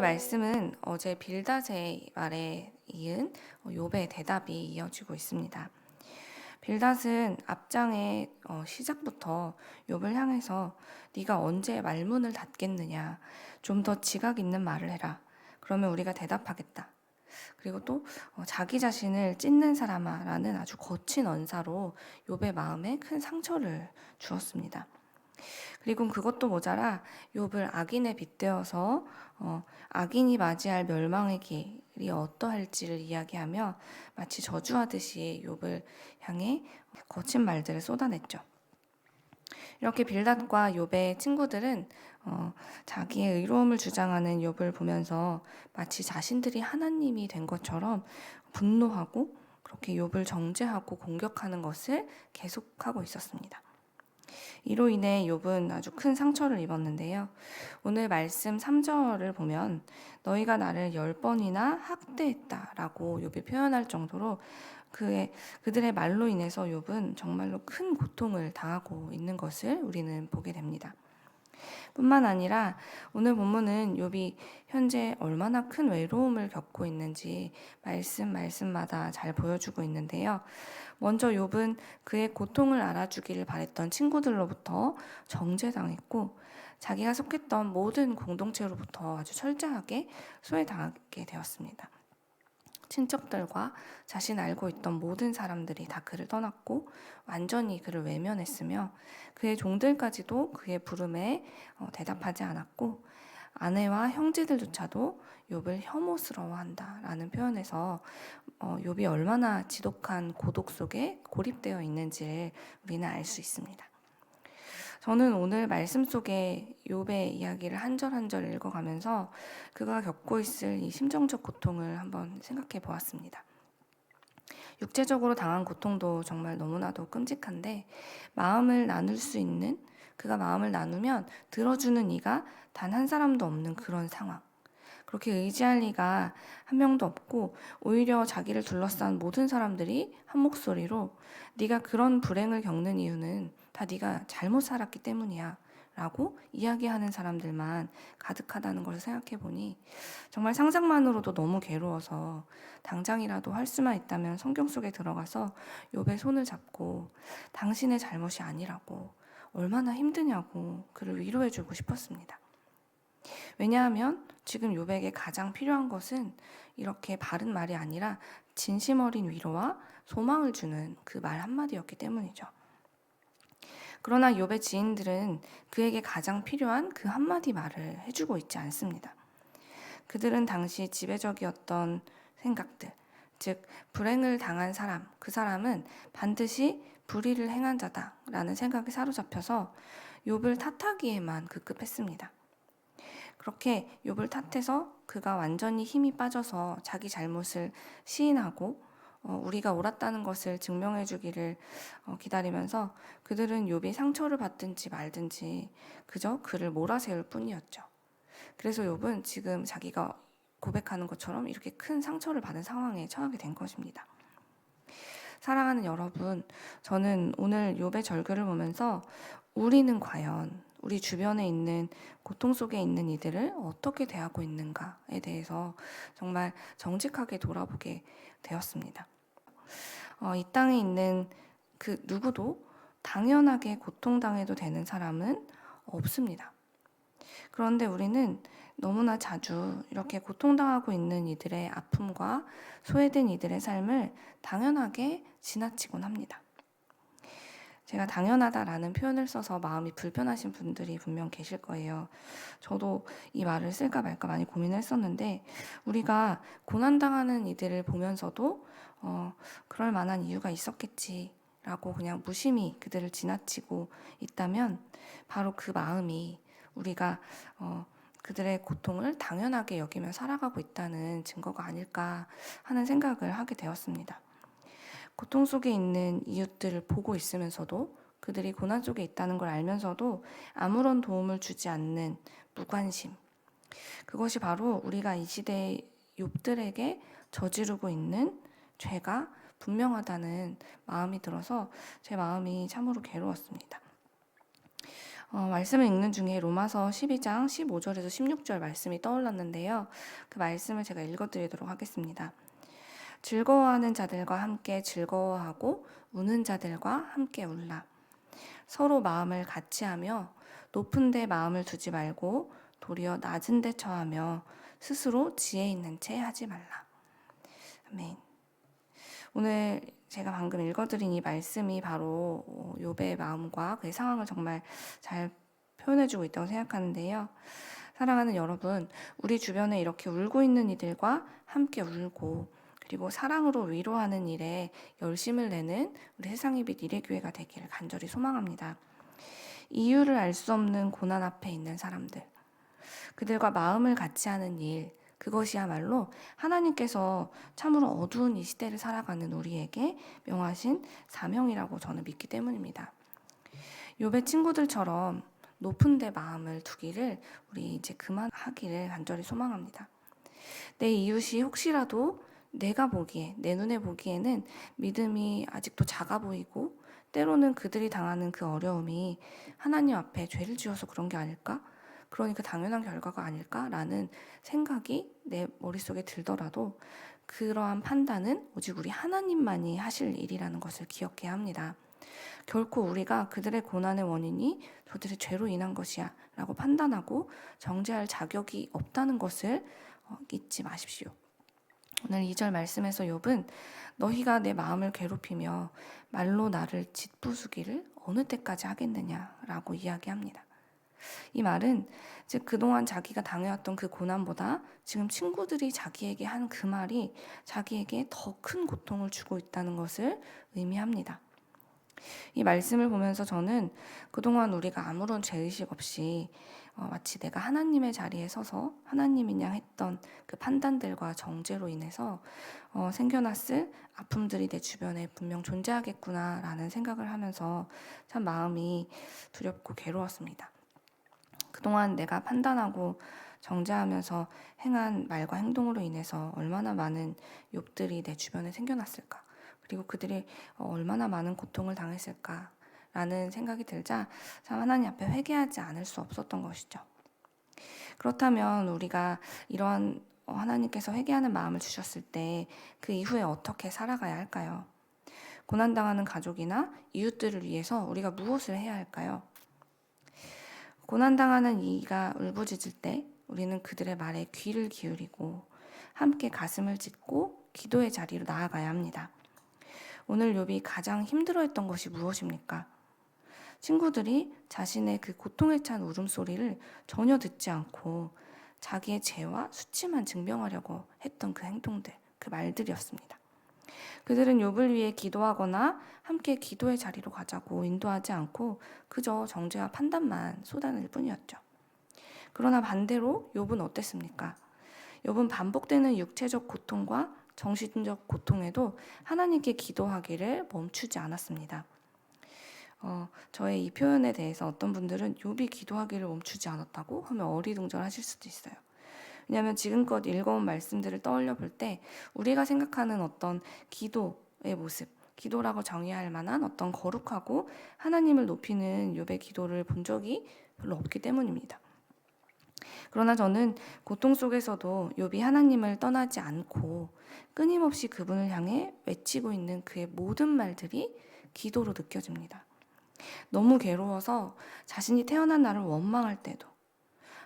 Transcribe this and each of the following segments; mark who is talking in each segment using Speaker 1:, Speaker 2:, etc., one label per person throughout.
Speaker 1: 오늘 말씀은 어제 빌닷의 말에 이은 욥의 대답이 이어지고 있습니다. 빌닷은 앞장의 어, 시작부터 욥을 향해서 네가 언제 말문을 닫겠느냐 좀 더 지각 있는 말을 해라 그러면 우리가 대답하겠다 그리고 또 어, 자기 자신을 찢는 사람아라는 아주 거친 언사로 욥의 마음에 큰 상처를 주었습니다. 그리고 그것도 모자라 욥을 악인에 빗대어서 어, 악인이 맞이할 멸망의 길이 어떠할지를 이야기하며 마치 저주하듯이 욥을 향해 거친 말들을 쏟아냈죠. 이렇게 빌닷과 욥의 친구들은 어, 자기의 의로움을 주장하는 욥을 보면서 마치 자신들이 하나님이 된 것처럼 분노하고 그렇게 욥을 정죄하고 공격하는 것을 계속하고 있었습니다. 이로 인해 욥은 아주 큰 상처를 입었는데요. 오늘 말씀 3절을 보면 너희가 나를 열 번이나 학대했다라고 욥이 표현할 정도로 그의 그들의 말로 인해서 욥은 정말로 큰 고통을 당하고 있는 것을 우리는 보게 됩니다. 뿐만 아니라 오늘 본문은 욥이 현재 얼마나 큰 외로움을 겪고 있는지 말씀 말씀마다 잘 보여주고 있는데요. 먼저 욥은 그의 고통을 알아주기를 바랬던 친구들로부터 정죄당했고 자기가 속했던 모든 공동체로부터 아주 철저하게 소외당하게 되었습니다. 친척들과 자신 알고 있던 모든 사람들이 다 그를 떠났고 완전히 그를 외면했으며 그의 종들까지도 그의 부름에 어, 대답하지 않았고 아내와 형제들조차도 욥을 혐오스러워한다라는 표현에서 어, 욥이 얼마나 지독한 고독 속에 고립되어 있는지를 우리는 알 수 있습니다. 저는 오늘 말씀 속에 욥의 이야기를 한 절 한 절 읽어가면서 그가 겪고 있을 이 심정적 고통을 한번 생각해 보았습니다. 육체적으로 당한 고통도 정말 너무나도 끔찍한데 마음을 나눌 수 있는 그가 마음을 나누면 들어주는 이가 단 한 사람도 없는 그런 상황. 그렇게 의지할 리가 한 명도 없고 오히려 자기를 둘러싼 모든 사람들이 한 목소리로 네가 그런 불행을 겪는 이유는 다 네가 잘못 살았기 때문이야. 라고 이야기하는 사람들만 가득하다는 것을 생각해 보니 정말 상상만으로도 너무 괴로워서 당장이라도 할 수만 있다면 성경 속에 들어가서 욥의 손을 잡고 당신의 잘못이 아니라고 얼마나 힘드냐고 그를 위로해 주고 싶었습니다. 왜냐하면 지금 욥에게 가장 필요한 것은 이렇게 바른 말이 아니라 진심 어린 위로와 소망을 주는 그 말 한마디였기 때문이죠. 그러나 욥의 지인들은 그에게 가장 필요한 그 한마디 말을 해주고 있지 않습니다. 그들은 당시 지배적이었던 생각들, 즉 불행을 당한 사람, 그 사람은 반드시 불의를 행한 자다라는 생각에 사로잡혀서 욥을 탓하기에만 급급했습니다. 그렇게 욥을 탓해서 그가 완전히 힘이 빠져서 자기 잘못을 시인하고 어, 우리가 옳았다는 것을 증명해 주기를 어, 기다리면서 그들은 욥이 상처를 받든지 말든지 그저 그를 몰아세울 뿐이었죠. 그래서 욥은 지금 자기가 고백하는 것처럼 이렇게 큰 상처를 받은 상황에 처하게 된 것입니다. 사랑하는 여러분, 저는 오늘 욥의 절규를 보면서 우리는 과연 우리 주변에 있는 고통 속에 있는 이들을 어떻게 대하고 있는가에 대해서 정말 정직하게 돌아보게 되었습니다. 어, 이 땅에 있는 그 누구도 당연하게 고통당해도 되는 사람은 없습니다. 그런데 우리는 너무나 자주 이렇게 고통당하고 있는 이들의 아픔과 소외된 이들의 삶을 당연하게 지나치곤 합니다. 제가 당연하다라는 표현을 써서 마음이 불편하신 분들이 분명 계실 거예요. 저도 이 말을 쓸까 말까 많이 고민을 했었는데, 우리가 고난당하는 이들을 보면서도, 어, 그럴 만한 이유가 있었겠지. 라고 그냥 무심히 그들을 지나치고 있다면, 바로 그 마음이 우리가, 어, 그들의 고통을 당연하게 여기며 살아가고 있다는 증거가 아닐까 하는 생각을 하게 되었습니다. 고통 속에 있는 이웃들을 보고 있으면서도 그들이 고난 속에 있다는 걸 알면서도 아무런 도움을 주지 않는 무관심. 그것이 바로 우리가 이 시대의 욥들에게 저지르고 있는 죄가 분명하다는 마음이 들어서 제 마음이 참으로 괴로웠습니다. 어, 말씀을 읽는 중에 로마서 12장 15절에서 16절 말씀이 떠올랐는데요. 그 말씀을 제가 읽어드리도록 하겠습니다. 즐거워하는 자들과 함께 즐거워하고 우는 자들과 함께 울라. 서로 마음을 같이 하며 높은 데 마음을 두지 말고 도리어 낮은 데 처하며 스스로 지혜 있는 채 하지 말라. 아멘. 오늘 제가 방금 읽어드린 이 말씀이 바로 욥의 마음과 그의 상황을 정말 잘 표현해주고 있다고 생각하는데요. 사랑하는 여러분, 우리 주변에 이렇게 울고 있는 이들과 함께 울고 그리고 사랑으로 위로하는 일에 열심을 내는 우리 세상의 빛 이래교회가 되기를 간절히 소망합니다. 이유를 알 수 없는 고난 앞에 있는 사람들, 그들과 마음을 같이 하는 일, 그것이야말로 하나님께서 참으로 어두운 이 시대를 살아가는 우리에게 명하신 사명이라고 저는 믿기 때문입니다. 욥의 친구들처럼 높은 데 마음을 두기를 우리 이제 그만하기를 간절히 소망합니다. 내 이웃이 혹시라도 내가 보기에 내 눈에 보기에는 믿음이 아직도 작아 보이고 때로는 그들이 당하는 그 어려움이 하나님 앞에 죄를 지어서 그런 게 아닐까? 그러니까 당연한 결과가 아닐까라는 생각이 내 머릿속에 들더라도 그러한 판단은 오직 우리 하나님만이 하실 일이라는 것을 기억해야 합니다. 결코 우리가 그들의 고난의 원인이 저들의 죄로 인한 것이야 라고 판단하고 정죄할 자격이 없다는 것을 어, 잊지 마십시오. 오늘 2절 말씀에서 욥은 너희가 내 마음을 괴롭히며 말로 나를 짓부수기를 어느 때까지 하겠느냐라고 이야기합니다. 이 말은 즉 그동안 자기가 당해왔던 그 고난보다 지금 친구들이 자기에게 한 그 말이 자기에게 더 큰 고통을 주고 있다는 것을 의미합니다. 이 말씀을 보면서 저는 그동안 우리가 아무런 죄의식 없이 어, 마치 내가 하나님의 자리에 서서 하나님이냐 했던 그 판단들과 정죄로 인해서 어, 생겨났을 아픔들이 내 주변에 분명 존재하겠구나라는 생각을 하면서 참 마음이 두렵고 괴로웠습니다. 그동안 내가 판단하고 정죄하면서 행한 말과 행동으로 인해서 얼마나 많은 욕들이 내 주변에 생겨났을까. 그리고 그들이 어, 얼마나 많은 고통을 당했을까. 라는 생각이 들자 참 하나님 앞에 회개하지 않을 수 없었던 것이죠. 그렇다면 우리가 이러한 어, 하나님께서 회개하는 마음을 주셨을 때 그 이후에 어떻게 살아가야 할까요? 고난당하는 가족이나 이웃들을 위해서 우리가 무엇을 해야 할까요? 고난당하는 이가 울부짖을 때 우리는 그들의 말에 귀를 기울이고 함께 가슴을 찢고 기도의 자리로 나아가야 합니다. 오늘 욥이 가장 힘들어했던 것이 무엇입니까? 친구들이 자신의 그 고통에 찬 울음소리를 전혀 듣지 않고 자기의 죄와 수치만 증명하려고 했던 그 행동들, 그 말들이었습니다. 그들은 욥을 위해 기도하거나 함께 기도의 자리로 가자고 인도하지 않고 그저 정죄와 판단만 쏟아낼 뿐이었죠. 그러나 반대로 욥은 어땠습니까? 욥은 반복되는 육체적 고통과 정신적 고통에도 하나님께 기도하기를 멈추지 않았습니다. 어, 저의 이 표현에 대해서 어떤 분들은 욥이 기도하기를 멈추지 않았다고 하면 어리둥절하실 수도 있어요. 왜냐하면 지금껏 읽어온 말씀들을 떠올려 볼 때 우리가 생각하는 어떤 기도의 모습, 기도라고 정의할 만한 어떤 거룩하고 하나님을 높이는 욥의 기도를 본 적이 별로 없기 때문입니다. 그러나 저는 고통 속에서도 욥이 하나님을 떠나지 않고 끊임없이 그분을 향해 외치고 있는 그의 모든 말들이 기도로 느껴집니다. 너무 괴로워서 자신이 태어난 날을 원망할 때도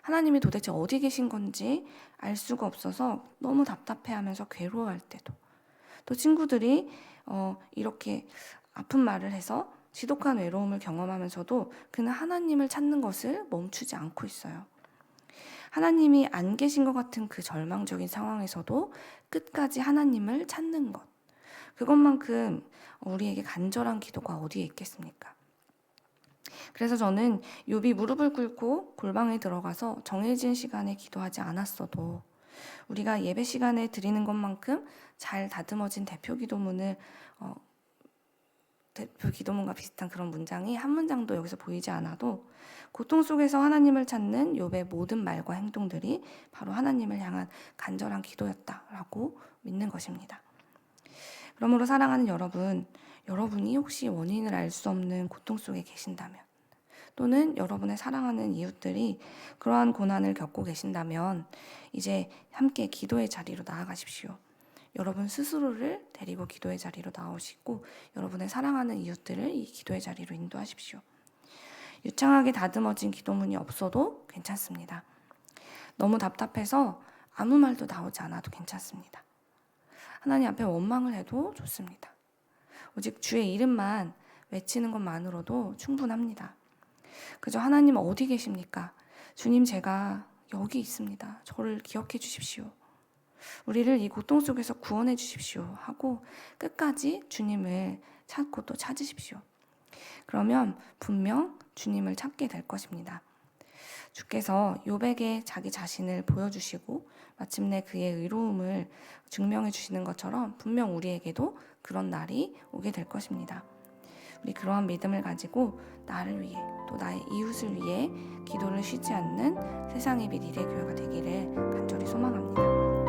Speaker 1: 하나님이 도대체 어디 계신 건지 알 수가 없어서 너무 답답해하면서 괴로워할 때도 또 친구들이 어, 이렇게 아픈 말을 해서 지독한 외로움을 경험하면서도 그는 하나님을 찾는 것을 멈추지 않고 있어요. 하나님이 안 계신 것 같은 그 절망적인 상황에서도 끝까지 하나님을 찾는 것. 그것만큼 우리에게 간절한 기도가 어디에 있겠습니까? 그래서 저는 욥이 무릎을 꿇고 골방에 들어가서 정해진 시간에 기도하지 않았어도 우리가 예배 시간에 드리는 것만큼 잘 다듬어진 대표 기도문을 어, 대표 기도문과 비슷한 그런 문장이 한 문장도 여기서 보이지 않아도 고통 속에서 하나님을 찾는 욥의 모든 말과 행동들이 바로 하나님을 향한 간절한 기도였다라고 믿는 것입니다. 그러므로 사랑하는 여러분, 여러분이 혹시 원인을 알 수 없는 고통 속에 계신다면 또는 여러분의 사랑하는 이웃들이 그러한 고난을 겪고 계신다면 이제 함께 기도의 자리로 나아가십시오. 여러분 스스로를 데리고 기도의 자리로 나오시고 여러분의 사랑하는 이웃들을 이 기도의 자리로 인도하십시오. 유창하게 다듬어진 기도문이 없어도 괜찮습니다. 너무 답답해서 아무 말도 나오지 않아도 괜찮습니다. 하나님 앞에 원망을 해도 좋습니다. 오직 주의 이름만 외치는 것만으로도 충분합니다. 그저 하나님 어디 계십니까? 주님 제가 여기 있습니다. 저를 기억해 주십시오. 우리를 이 고통 속에서 구원해 주십시오. 하고 끝까지 주님을 찾고 또 찾으십시오. 그러면 분명 주님을 찾게 될 것입니다. 주께서 요백에 자기 자신을 보여주시고 마침내 그의 의로움을 증명해 주시는 것처럼 분명 우리에게도 그런 날이 오게 될 것입니다. 우리 그러한 믿음을 가지고 나를 위해 또 나의 이웃을 위해 기도를 쉬지 않는 세상의 빛 이대 교회가 되기를 간절히 소망합니다.